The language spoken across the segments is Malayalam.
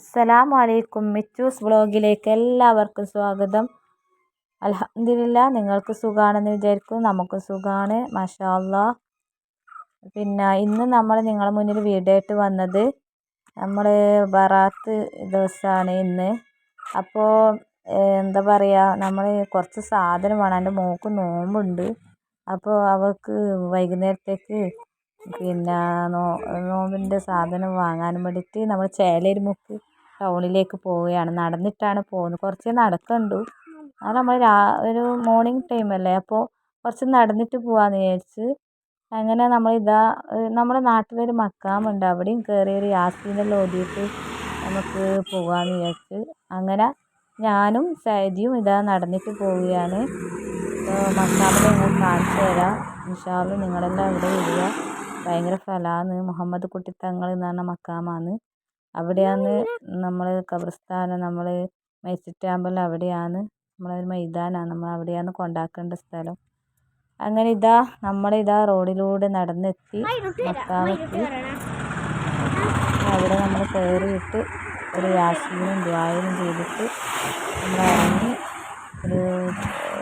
അസ്സലാമു അലൈക്കും മിച്ചൂസ് വ്ളോഗിലേക്ക് എല്ലാവർക്കും സ്വാഗതം. അലഹമില്ല നിങ്ങൾക്ക് സുഖമാണെന്ന് വിചാരിക്കും നമുക്ക് സുഖമാണ് മഷാല്ല പിന്നെ ഇന്ന് നമ്മൾ നിങ്ങളുടെ മുന്നിൽ വീഡിയോ ആയിട്ട് വന്നത് നമ്മൾ ബറാത്ത് ദിവസമാണ് ഇന്ന്. അപ്പോൾ എന്താ പറയുക നമ്മൾ കുറച്ച് സാധനം വേണം. എന്റെ മോൾക്ക് നോമ്പുണ്ട്. അപ്പോൾ അവൾക്ക് വൈകുന്നേരത്തേക്ക് പിന്നെ നോമ്പിന്റെ സാധനം വാങ്ങാൻ വേണ്ടിയിട്ട് നമ്മൾ ചേലരുമുക്ക് ടൗണിലേക്ക് പോവുകയാണ്. നടന്നിട്ടാണ് പോകുന്നത്. കുറച്ച് നടക്കുന്നുണ്ട് അത് നമ്മൾ രാ ഒരു മോർണിംഗ് ടൈം അല്ലേ? അപ്പോൾ കുറച്ച് നടന്നിട്ട് പോകാമെന്ന് വിചാരിച്ച് അങ്ങനെ നമ്മൾ ഇതാ നമ്മുടെ നാട്ടിലൊരു മക്കാമുണ്ട്. അവിടെയും കയറി ഒരു യാസീനെല്ലാം ഓതിയിട്ട് നമുക്ക് പോകാമെന്ന് വിചാരിച്ച് അങ്ങനെ ഞാനും സൈദിയും ഇതാ നടന്നിട്ട് പോവുകയാണ്. മക്കാമിൽ നിങ്ങൾ കാണിച്ചു തരാം. അല്ലാ നിങ്ങളെല്ലാം ഇവിടെ വരിക. ഭയങ്കര ഫലമാണ് മുഹമ്മദ് കുട്ടി തങ്ങൾ എന്ന് പറഞ്ഞ മക്കാമാണ് അവിടെയാണ് നമ്മൾ ഖബർസ്ഥാനം നമ്മൾ മൈസൂർ അവിടെയാണ് നമ്മളൊരു മൈതാനാണ് നമ്മൾ അവിടെയാണ് കൊണ്ടാക്കേണ്ട സ്ഥലം. അങ്ങനെ ഇതാ നമ്മളിതാ റോഡിലൂടെ നടന്നെത്തി മക്കാമെത്തി അവിടെ നമ്മൾ കയറിയിട്ട് ഒരു യാസീനും ദ്വായനും ചെയ്തിട്ട് നമ്മൾ ഇറങ്ങി.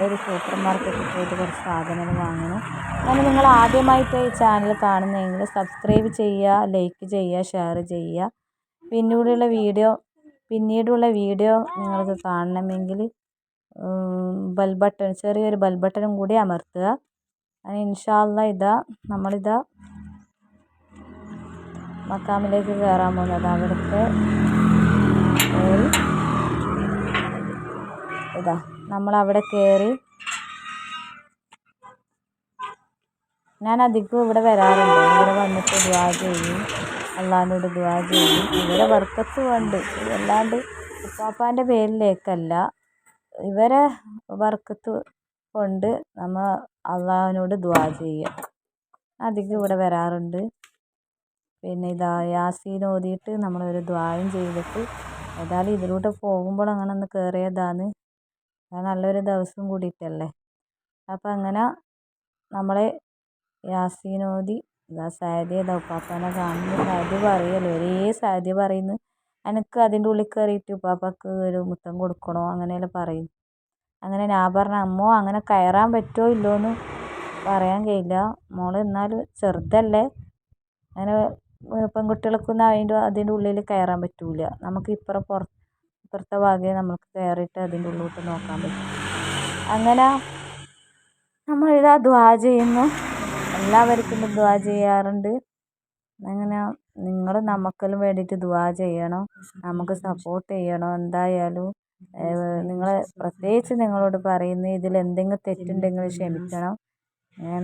ഒരു സൂപ്പർ മാർക്കറ്റിൽ പോയിട്ട് കുറച്ച് സാധനങ്ങൾ വാങ്ങണം. അങ്ങനെ നിങ്ങൾ ആദ്യമായിട്ട് ഈ ചാനൽ കാണുന്നതെങ്കിൽ സബ്സ്ക്രൈബ് ചെയ്യുക ലൈക്ക് ചെയ്യുക ഷെയർ ചെയ്യുക. പിന്നീടുള്ള വീഡിയോ പിന്നീടുള്ള വീഡിയോ നിങ്ങൾക്ക് കാണണമെങ്കിൽ ബെൽ ബട്ടൺ ചെറിയൊരു ബെൽ ബട്ടണും കൂടി അമർത്തുക. അങ്ങനെ ഇൻഷാ അല്ലാ ഇതാ നമ്മളിതാ മക്കാമിലേക്ക് കയറാൻ പോകുന്നത്. അവിടുത്തെ കയറി ഇതാ നമ്മളവിടെ കയറി ഞാൻ അധികം ഇവിടെ വരാറുണ്ട്. ഇവിടെ വന്നിട്ട് ദ്വാ ചെയ്യും. അള്ളാഹിനോട് ദ്വാ ചെയ്യും. ഇവരെ വർക്കത്ത് കൊണ്ട് അല്ലാണ്ട് ഉപ്പാപ്പാന്റെ പേരിലേക്കല്ല. ഇവരെ വർക്കത്ത് കൊണ്ട് നമ്മൾ അള്ളാഹിനോട് ദ്വാ ചെയ്യുക അധികം ഇവിടെ വരാറുണ്ട്. പിന്നെ ഇതാ യാസീൻ ഓതിയിട്ട് നമ്മളൊരു ദുആയും ചെയ്തിട്ട് ഏതായാലും ഇതിലൂടെ പോകുമ്പോൾ അങ്ങനെ ഒന്ന് കയറിയതാണ് നല്ലൊരു ദിവസം കൂടിയിട്ടല്ലേ? അപ്പം അങ്ങനെ നമ്മളെ യാസീൻ ഓതി ഇതാ സാദിയ ഇതാ ഉപ്പാപ്പാനെ കാണുന്നു സാദിയ പറയല്ലോ? ഒരേ സാദിയ പറയുന്നു. എനിക്ക് അതിന്റെ ഉള്ളിൽ കയറിയിട്ട് ഉപ്പാപ്പക്ക് ഒരു മുത്തം കൊടുക്കണോ? അങ്ങനെയെല്ലാം പറയും അങ്ങനെ ഞാൻ പറഞ്ഞു അമ്മോ അങ്ങനെ കയറാൻ പറ്റുമോ ഇല്ലോ എന്ന് പറയാൻ കഴിയില്ല. മോൾ എന്നാലും ചെറുതല്ലേ? അങ്ങനെ പെൺകുട്ടികൾക്കൊന്നും അതിന്റെ അതിന്റെ ഉള്ളിൽ കയറാൻ പറ്റില്ല നമുക്ക് ഇപ്പുറം പുറ ഇപ്പുറത്തെ ഭാഗമേ നമുക്ക് കയറിയിട്ട് അതിന്റെ ഉള്ളിലോട്ട് നോക്കാൻ പറ്റും. അങ്ങനെ നമ്മൾ ഇതാ ദ്വാ ചെയ്യുന്നു. എല്ലാവർക്കും ദ്വാ ചെയ്യാറുണ്ട്. അങ്ങനെ നിങ്ങൾ നമുക്കെല്ലാം വേണ്ടിയിട്ട് ദ്വാ ചെയ്യണം. നമുക്ക് സപ്പോർട്ട് ചെയ്യണം. എന്തായാലും നിങ്ങൾ പ്രത്യേകിച്ച് നിങ്ങളോട് പറയുന്നു ഇതിൽ എന്തെങ്കിലും തെറ്റുണ്ടെങ്കിൽ ക്ഷമിക്കണം.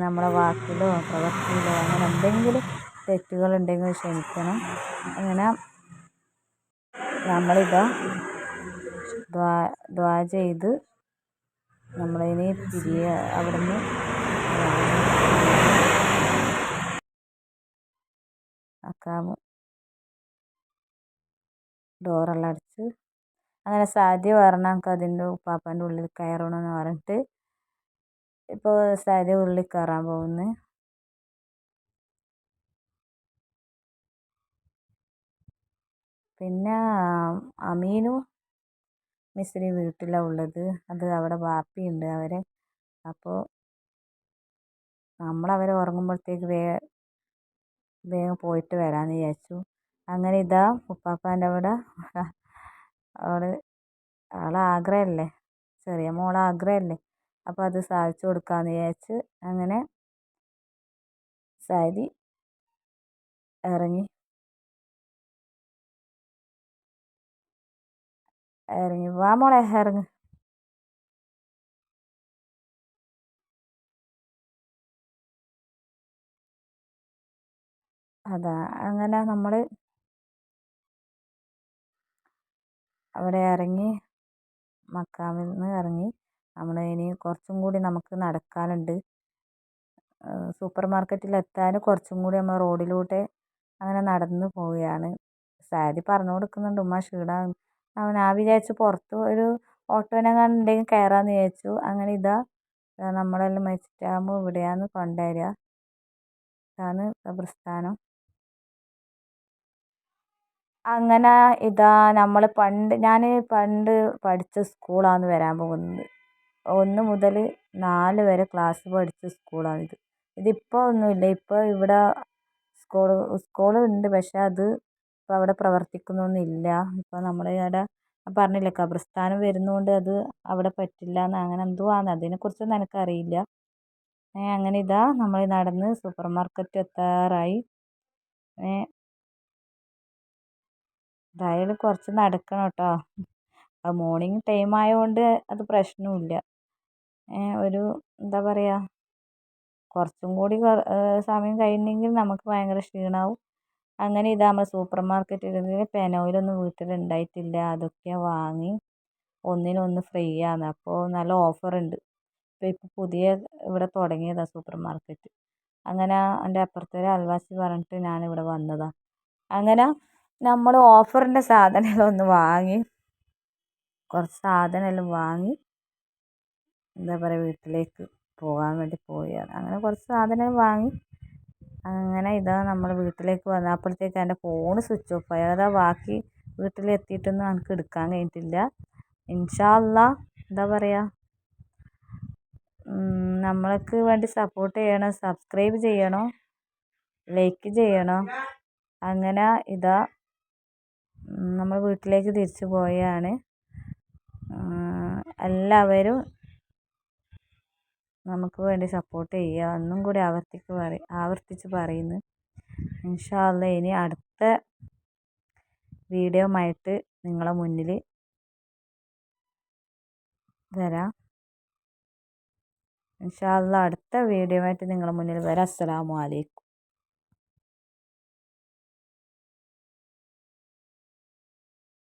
നമ്മളെ വാക്കിലോ പ്രവൃത്തിയിലോ അങ്ങനെ എന്തെങ്കിലും തെറ്റുകളുണ്ടെങ്കിൽ ക്ഷമിക്കണം. അങ്ങനെ നമ്മളിതാ ദ്വാ ദ്വാ ചെയ്ത് നമ്മളതിനെ തിരിയ അവിടുന്ന് ആക്കാമോ ഡോറെല്ലാം അടച്ച് അങ്ങനെ സാധ്യ പറഞ്ഞാൽ നമുക്ക് അതിന്റെ ഉപ്പാപ്പാന്റെ ഉള്ളിൽ കയറണമെന്ന് പറഞ്ഞിട്ട് ഇപ്പോൾ സാധ്യ ഉള്ളിൽ കയറാൻ പോകുന്നു. പിന്നെ അമീനും മിസ്രി വീട്ടിലാണ് ഉള്ളത്. അത് അവിടെ വാപ്പിയുണ്ട് അവരെ. അപ്പോൾ നമ്മളവർ ഉറങ്ങുമ്പോഴത്തേക്ക് വേ വേഗം പോയിട്ട് വരാമെന്ന് വിചാരിച്ചു. അങ്ങനെ ഇതാ ഉപ്പാപ്പാന്റെ അവിടെ. അവൾ അവളെ ആഗ്രഹമല്ലേ ചെറിയ മോളെ ആഗ്രഹമല്ലേ അപ്പോൾ അത് സാധിച്ചു കൊടുക്കാമെന്ന് വിചാരിച്ച് അങ്ങനെ സാരി ഇറങ്ങി. ഇറങ്ങി വാ മോളെ ഇറങ്ങ് അതാ അങ്ങനെ നമ്മൾ അവിടെ ഇറങ്ങി മക്കാമിൽ നിന്ന് ഇറങ്ങി. നമ്മൾ ഇനി കുറച്ചും കൂടി നമുക്ക് നടക്കാനുണ്ട്. സൂപ്പർ മാർക്കറ്റിൽ എത്താൻ കുറച്ചും കൂടി നമ്മൾ റോഡിലൂടെ അങ്ങനെ നടന്ന് പോവുകയാണ്. സാരി പറഞ്ഞു കൊടുക്കുന്നുണ്ട് ഉമ്മ ക്ഷീണമാണ് ഞാൻ വിചാരിച്ചു പുറത്ത് ഒരു ഓട്ടോനെങ്ങാനും ഉണ്ടെങ്കിൽ കയറാമെന്ന് വിചാരിച്ചു. അങ്ങനെ ഇതാ നമ്മളെല്ലാം മരിച്ചിട്ടാകുമ്പോൾ ഇവിടെയാന്ന് കൊണ്ടുവരിക ഇതാണ് ഖബർസ്ഥാനം അങ്ങനെ ഇതാ നമ്മൾ പണ്ട് ഞാൻ പണ്ട് പഠിച്ച സ്കൂളാണ് വരാൻ പോകുന്നത്. ഒന്ന് മുതൽ നാല് വരെ ക്ലാസ് പഠിച്ച സ്കൂളാണിത്. ഇതിപ്പോൾ ഒന്നുമില്ല ഇപ്പോൾ ഇവിടെ സ്കൂൾ സ്കൂളുണ്ട്. പക്ഷേ അത് ഇപ്പോൾ അവിടെ പ്രവർത്തിക്കുന്നൊന്നുമില്ല ഇപ്പോൾ നമ്മൾ ഇവിടെ പറഞ്ഞില്ലേ ഖബർസ്ഥാൻ വരുന്നതുകൊണ്ട് അത് അവിടെ പറ്റില്ല എന്ന് അങ്ങനെ എന്തോ ആണ് അതിനെക്കുറിച്ചൊന്നും എനിക്കറിയില്ല. അങ്ങനെ ഇതാ നമ്മൾ നടന്ന് സൂപ്പർ മാർക്കറ്റ് എത്താറായി. എന്തായാലും കുറച്ച് നടക്കണം കേട്ടോ മോർണിംഗ് ടൈം ആയതുകൊണ്ട് അത് പ്രശ്നമില്ല ഒരു എന്താ പറയുക കുറച്ചും കൂടി സമയം കഴിഞ്ഞെങ്കിൽ നമുക്ക് ഭയങ്കര ക്ഷീണമാവും അങ്ങനെ ഇതാ നമ്മൾ സൂപ്പർ മാർക്കറ്റിൽ പെനോയിലൊന്നും വീട്ടിൽ ഉണ്ടായിട്ടില്ല അതൊക്കെ വാങ്ങി ഒന്നിനൊന്ന് ഫ്രീ ആണ് അപ്പോൾ നല്ല ഓഫറുണ്ട്. ഇപ്പോൾ ഇപ്പോൾ പുതിയ ഇവിടെ തുടങ്ങിയതാണ് സൂപ്പർ മാർക്കറ്റ് അങ്ങനെ എന്റെ അപ്പുറത്തെ ഒരു അൽവാസി പറഞ്ഞിട്ട് ഞാനിവിടെ വന്നതാണ് അങ്ങനെ നമ്മൾ ഓഫറിന്റെ സാധനങ്ങളൊന്ന് വാങ്ങി കുറച്ച് സാധനമെല്ലാം വാങ്ങി എന്താ പറയുക വീട്ടിലേക്ക് പോകാൻ വേണ്ടി പോവുകയാണ്. അങ്ങനെ കുറച്ച് സാധനം വാങ്ങി അങ്ങനെ ഇതാ നമ്മൾ വീട്ടിലേക്ക് വന്നു അപ്പോഴത്തേക്ക് എന്റെ ഫോൺ സ്വിച്ച് ഓഫ് ആയി. അതാ ബാക്കി വീട്ടിലെത്തിയിട്ടൊന്നും എനിക്ക് എടുക്കാൻ കഴിഞ്ഞിട്ടില്ല. ഇൻഷാ അള്ളാ എന്താ പറയുക നമ്മൾക്ക് വേണ്ടി സപ്പോർട്ട് ചെയ്യണം സബ്സ്ക്രൈബ് ചെയ്യണം ലൈക്ക് ചെയ്യണം. അങ്ങനെ ഇതാ നമ്മൾ വീട്ടിലേക്ക് തിരിച്ചു പോയാണ്. എല്ലാവരും നമുക്ക് വേണ്ടി സപ്പോർട്ട് ചെയ്യുക. എന്നും കൂടി ആവർത്തിക്ക് പറ ആവർത്തിച്ച് പറയുന്നു. ഇൻഷാ ഇനി അടുത്ത വീഡിയോയുമായിട്ട് നിങ്ങളെ മുന്നിൽ വരാം. ഇൻഷാ അടുത്ത വീഡിയോ ആയിട്ട് നിങ്ങളെ മുന്നിൽ വരാം. അസ്സലാമു അലൈക്കും.